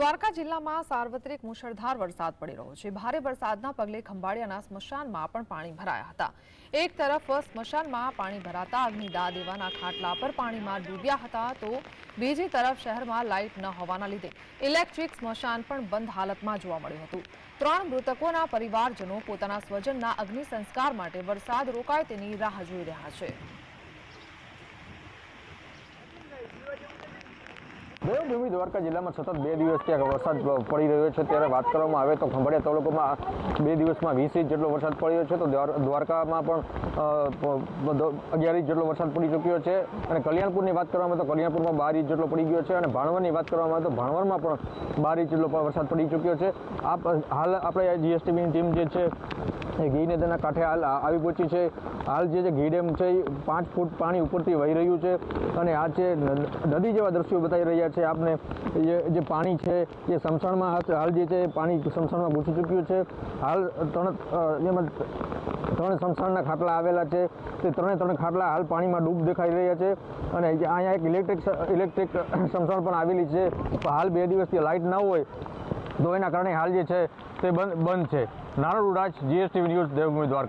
દ્વારકા જિલ્લામાં સાર્વત્રિક મુશળધાર વરસાદ પડી રહ્યો છે. ભારે વરસાદના પગલે ખંભાળિયાના સ્મશાનમાં પણ પાણી ભરાયા હતા. એક તરફ સ્મશાનમાં પાણી ભરાતા અગ્નિદા દેવાના ખાટલા પર પાણીમાં ડૂબ્યા હતા તો બીજી તરફ શહેરમાં લાઇટ ન હોવાના લીધે ઇલેક્ટ્રિક સ્મશાન પણ બંધ હાલતમાં જોવા મળ્યું હતું. ત્રણ મૃતકોના પરિવારજનો પોતાના સ્વજનના અગ્નિ સંસ્કાર માટે વરસાદ રોકાય તેની રાહ જોઈ રહ્યા છે. દેવભૂમિ દ્વારકા જિલ્લામાં સતત બે દિવસથી વરસાદ પડી રહ્યો છે. ત્યારે વાત કરવામાં આવે તો ખંભાળિયા તાલુકામાં બે દિવસમાં વીસ ઇંચ જેટલો વરસાદ પડ્યો છે. તો દ્વાર- દ્વારકામાં પણ અગિયાર ઇંચ જેટલો વરસાદ પડી ચૂક્યો છે. અને કલ્યાણપુરની વાત કરવામાં તો કલ્યાણપુરમાં બાર ઇંચ જેટલો પડી ગયો છે. અને ભાણવરની વાત કરવામાં તો ભાણવરમાં પણ બાર ઇંચ જેટલો વરસાદ પડી ચૂક્યો છે. આ હાલ આપણે જીએસટીબીની ટીમ જે છે, એ ઘી નદીના કાંઠે હાલ આવી પહોંચી છે. હાલ જે છે ઘી ડેમ છે, એ પાંચ ફૂટ પાણી ઉપરથી વહી રહ્યું છે. અને આ જે નદી જેવા દ્રશ્યો બતાવી રહ્યા છે, આપને જે પાણી છે, એ સમસણમાં હાલ- જે છે પાણી સમસણમાં ઘૂસી ચૂક્યું છે. હાલ ત્રણ એમાં ત્રણ સમસણના ખાટલા આવેલા છે. તે ત્રણે ત્રણ ખાટલા હાલ પાણીમાં ડૂબ દેખાઈ રહ્યા છે અને અહીંયા એક ઇલેક્ટ્રિક ઇલેક્ટ્રિક સમસણ પણ આવેલી છે. હાલ બે દિવસથી લાઇટ ના હોય, તો એના કારણે હાલ જે છે, તે બંધ બંધ છે. Naran Raj GSTV news, Devbhumi Dwarka.